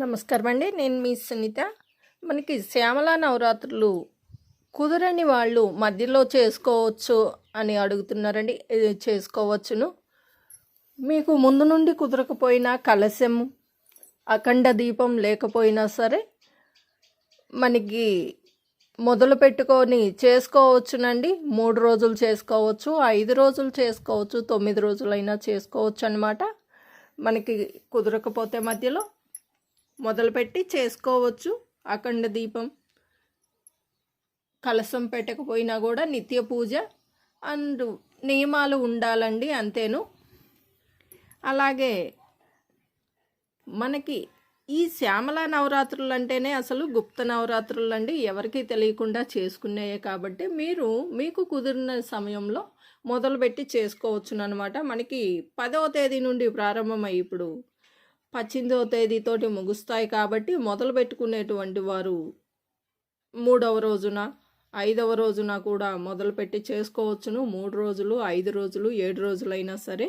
నమస్కారం అండి. నేను మీ సునీత. మనకి శ్యామల నవరాత్రులు కుదరని వాళ్ళు మధ్యలో చేసుకోవచ్చు అని అడుగుతున్నారండి. ఇది చేసుకోవచ్చును. మీకు ముందు నుండి కుదరకపోయినా కలశం అఖండ దీపం లేకపోయినా సరే మనకి మొదలు పెట్టుకొని చేసుకోవచ్చునండి. మూడు రోజులు చేసుకోవచ్చు ఐదు రోజులు చేసుకోవచ్చు తొమ్మిది రోజులైనా చేసుకోవచ్చు అనమాట మనకి కుదరకపోతే మధ్యలో మొదలుపెట్టి చేసుకోవచ్చు. అఖండ దీపం కలసం పెట్టకపోయినా కూడా నిత్య పూజ అండ్ నియమాలు ఉండాలండి అంతేను. అలాగే మనకి ఈ శ్యామల నవరాత్రులు అంటేనే అసలు గుప్త నవరాత్రులు అండి ఎవరికీ తెలియకుండా చేసుకునేయే కాబట్టి మీరు మీకు కుదిరిన సమయంలో మొదలుపెట్టి చేసుకోవచ్చు అనమాట మనకి పదవ తేదీ నుండి ప్రారంభమై ఇప్పుడు పద్దెనిమిదవ తేదీతోటి ముగుస్తాయి కాబట్టి మొదలు పెట్టుకునేటువంటి వారు మూడవ రోజున ఐదవ రోజున కూడా మొదలుపెట్టి చేసుకోవచ్చును. మూడు రోజులు ఐదు రోజులు ఏడు రోజులైనా సరే.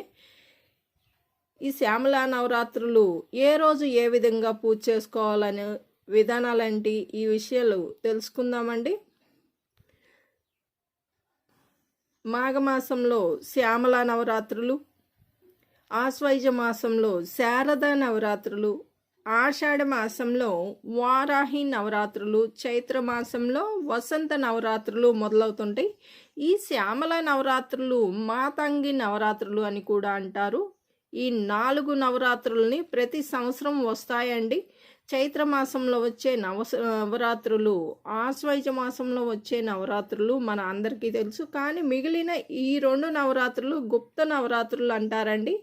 ఈ శ్యామల నవరాత్రులు ఏ రోజు ఏ విధంగా పూజ చేసుకోవాలనే విధానాలేంటి? ఈ విషయాలు తెలుసుకుందామండి. మాఘమాసంలో శ్యామల నవరాత్రులు ఆశ్వయుజ మాసంలో శారద నవరాత్రులు ఆషాఢ మాసంలో వారాహి నవరాత్రులు చైత్ర మాసంలో వసంత నవరాత్రులు మొదలవుతుంటాయి. ఈ శ్యామల నవరాత్రులు మాతంగి నవరాత్రులు అని కూడా అంటారు. ఈ నాలుగు నవరాత్రుల్ని ప్రతి సంవత్సరం వస్తాయండి. చైత్ర మాసంలో వచ్చే నవ నవరాత్రులు ఆశ్వైజ మాసంలో వచ్చే నవరాత్రులు మన అందరికీ తెలుసు. కానీ మిగిలిన ఈ రెండు నవరాత్రులు గుప్త నవరాత్రులు అంటారండి.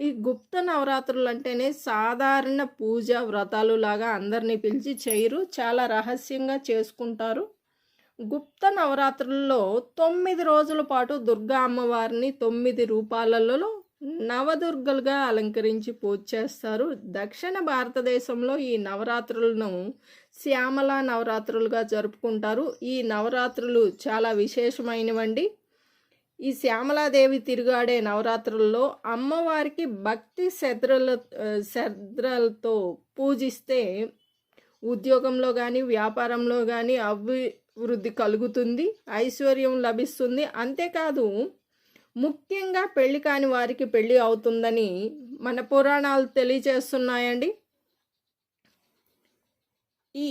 ఈ గుప్త నవరాత్రులు అంటేనే సాధారణ పూజ వ్రతాలు లాగా అందరినీ పిలిచి చేయరు చాలా రహస్యంగా చేసుకుంటారు. గుప్త నవరాత్రుల్లో తొమ్మిది రోజుల పాటు దుర్గా అమ్మవారిని తొమ్మిది రూపాలలో నవదుర్గలుగా అలంకరించి పూజ చేస్తారు. దక్షిణ భారతదేశంలో ఈ నవరాత్రులను శ్యామల నవరాత్రులుగా జరుపుకుంటారు. ఈ నవరాత్రులు చాలా విశేషమైనవండి. ఈ శ్యామలాదేవి తిరుగాడే నవరాత్రుల్లో అమ్మవారికి భక్తి శ్రద్ధల శ్రద్ధలతో పూజిస్తే ఉద్యోగంలో కానీ వ్యాపారంలో కానీ అభివృద్ధి కలుగుతుంది ఐశ్వర్యం లభిస్తుంది. అంతేకాదు ముఖ్యంగా పెళ్ళి కాని వారికి పెళ్ళి అవుతుందని మన పురాణాలు తెలియజేస్తున్నాయండి. ఈ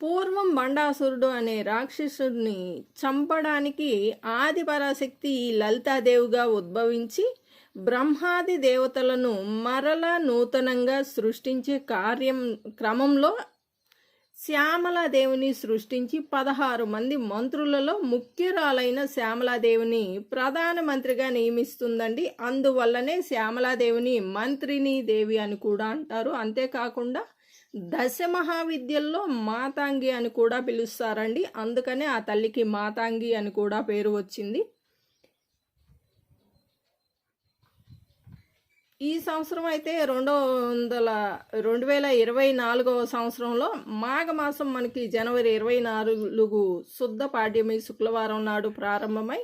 పూర్వం బండాసురుడు అనే రాక్షసుడిని చంపడానికి ఆది పరాశక్తి ఈ లలితాదేవిగా ఉద్భవించి బ్రహ్మాది దేవతలను మరలా నూతనంగా సృష్టించే కార్యం క్రమంలో శ్యామలాదేవిని సృష్టించి పదహారు మంది మంత్రులలో ముఖ్యురాలైన శ్యామలాదేవిని ప్రధానమంత్రిగా నియమిస్తుందండి. అందువల్లనే శ్యామలాదేవిని మంత్రిని దేవి అని కూడా అంటారు. అంతేకాకుండా దశ మహావిద్యల్లో మాతాంగి అని కూడా పిలుస్తారండి. అందుకనే ఆ తల్లికి మాతాంగి అని కూడా పేరు వచ్చింది. ఈ సంవత్సరం అయితే రెండు వందల రెండు వేల ఇరవై నాలుగవ సంవత్సరంలో మాఘమాసం మనకి జనవరి ఇరవై నాలుగు శుద్ధ పాడ్యమి శుక్రవారం నాడు ప్రారంభమై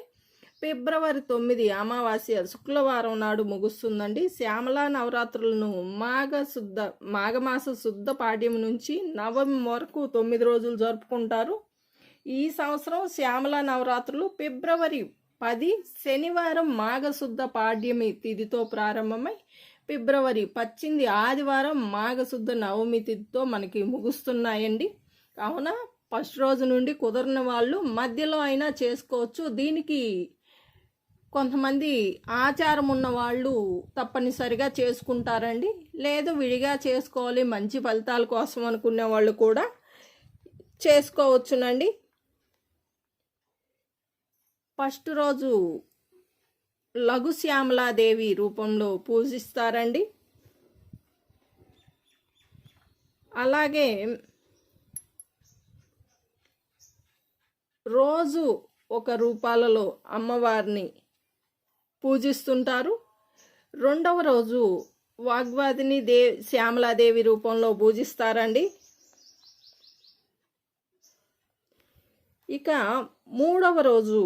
ఫిబ్రవరి తొమ్మిది అమావాస్య శుక్రవారం నాడు ముగుస్తుందండి. శ్యామల నవరాత్రులను మాఘ శుద్ధ మాఘమాస శుద్ధ పాడ్యం నుంచి నవమి వరకు తొమ్మిది రోజులు జరుపుకుంటారు. ఈ సంవత్సరం శ్యామల నవరాత్రులు ఫిబ్రవరి పది శనివారం మాఘశుద్ధ పాడ్యమి తిథితో ప్రారంభమై ఫిబ్రవరి పచ్చింది ఆదివారం మాఘశుద్ధ నవమి తిథితో మనకి ముగుస్తున్నాయండి. కావున ఫస్ట్ రోజు నుండి కుదరని వాళ్ళు మధ్యలో అయినా చేసుకోవచ్చు. దీనికి కొంతమంది ఆచారం ఉన్న వాళ్ళు తప్పనిసరిగా చేసుకుంటారండి. లేదు విడిగా చేసుకోవాలి మంచి ఫలితాల కోసం అనుకునే వాళ్ళు కూడా చేసుకోవచ్చునండి. ఫస్ట్ రోజు లఘు శ్యామలాదేవి రూపంలో పూజిస్తారండి. అలాగే రోజు ఒక రూపాలలో అమ్మవారిని పూజిస్తుంటారు. రెండవ రోజు వాగ్వాదిని దే శ్యామలాదేవి రూపంలో పూజిస్తారండి. ఇక మూడవ రోజు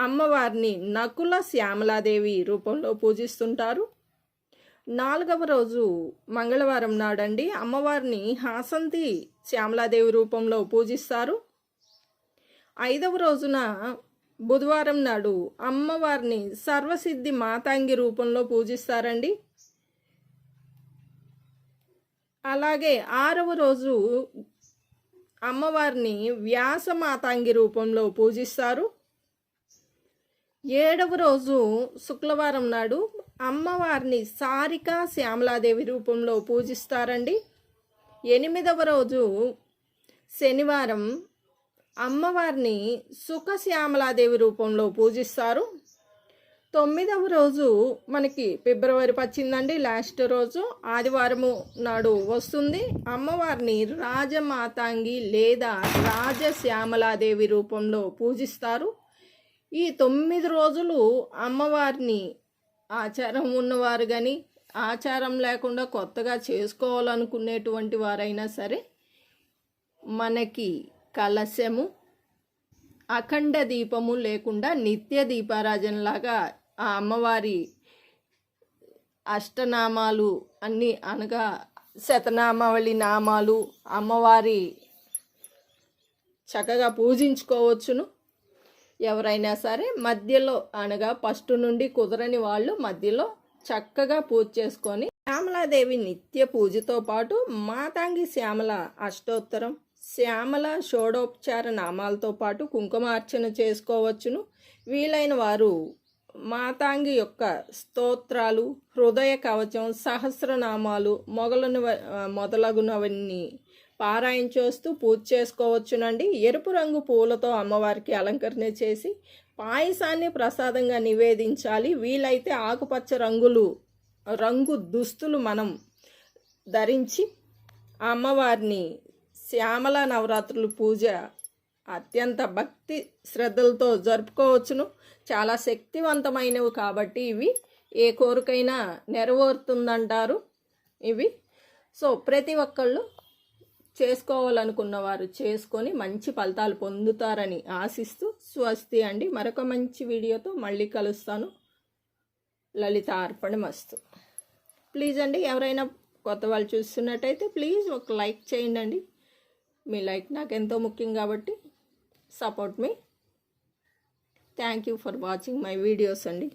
అమ్మవారిని నకుల శ్యామలాదేవి రూపంలో పూజిస్తుంటారు. నాలుగవ రోజు మంగళవారం నాడండి అమ్మవారిని హాసంతి శ్యామలాదేవి రూపంలో పూజిస్తారు. ఐదవ రోజున బుధవారం నాడు అమ్మవారిని సర్వసిద్ధి మాతాంగి రూపంలో పూజిస్తారండి. అలాగే ఆరవ రోజు అమ్మవారిని వ్యాస మాతాంగి రూపంలో పూజిస్తారు. ఏడవ రోజు శుక్రవారం నాడు అమ్మవారిని సారిక శ్యామలాదేవి రూపంలో పూజిస్తారండి. ఎనిమిదవ రోజు శనివారం అమ్మవారిని సుఖ శ్యామలాదేవి రూపంలో పూజిస్తారు. తొమ్మిదవ రోజు మనకి ఫిబ్రవరి పచ్చిందండి లాస్ట్ రోజు ఆదివారము నాడు వస్తుంది. అమ్మవారిని రాజమాతాంగి లేదా రాజశ్యామలాదేవి రూపంలో పూజిస్తారు. ఈ తొమ్మిది రోజులు అమ్మవారిని ఆచారం ఉన్నవారు కానీ ఆచారం లేకుండా కొత్తగా చేసుకోవాలనుకునేటువంటి వారైనా సరే మనకి కలశము అఖండ దీపము లేకుండా నిత్య దీపారాజనలాగా ఆ అమ్మవారి అష్టనామాలు అన్నీ అనగా శతనామావళి నామాలు అమ్మవారి చక్కగా పూజించుకోవచ్చును. ఎవరైనా సరే మధ్యలో అనగా ఫస్ట్ నుండి కుదరని వాళ్ళు మధ్యలో చక్కగా పూజ చేసుకొని శ్యామలాదేవి నిత్య పూజతో పాటు మాతాంగి శ్యామల అష్టోత్తరం శ్యామల షోడోపచార నామాలతో పాటు కుంకుమార్చన చేసుకోవచ్చును. వీలైన వారు మాతాంగి యొక్క స్తోత్రాలు హృదయ కవచం సహస్రనామాలు మొగలను మొదలగునవన్నీ పారాయణ పూజ చేసుకోవచ్చునండి. ఎరుపు రంగు పూలతో అమ్మవారికి అలంకరణ చేసి పాయసాన్ని ప్రసాదంగా నివేదించాలి. వీలైతే ఆకుపచ్చ రంగులు రంగు దుస్తులు మనం ధరించి అమ్మవారిని శ్యామల నవరాత్రులు పూజ అత్యంత భక్తి శ్రద్ధలతో జరుపుకోవచ్చును. చాలా శక్తివంతమైనవి కాబట్టి ఇవి. ఏ కోరికైనా నెరవేరుతుందంటారు ఇవి. సో ప్రతి ఒక్కళ్ళు చేసుకోవాలనుకున్న వారు చేసుకొని మంచి ఫలితాలు పొందుతారని ఆశిస్తూ స్వస్తి అండి. మరొక మంచి వీడియోతో మళ్ళీ కలుస్తాను. లలిత అర్పణ మస్తు. ప్లీజ్ అండి ఎవరైనా కొత్త వాళ్ళు చూస్తున్నట్టయితే ప్లీజ్ ఒక లైక్ చేయండి అండి మీ లైక్ నాకు ఎంతో ముఖ్యం కాబట్టి support me. Thank you for watching my videos అండి.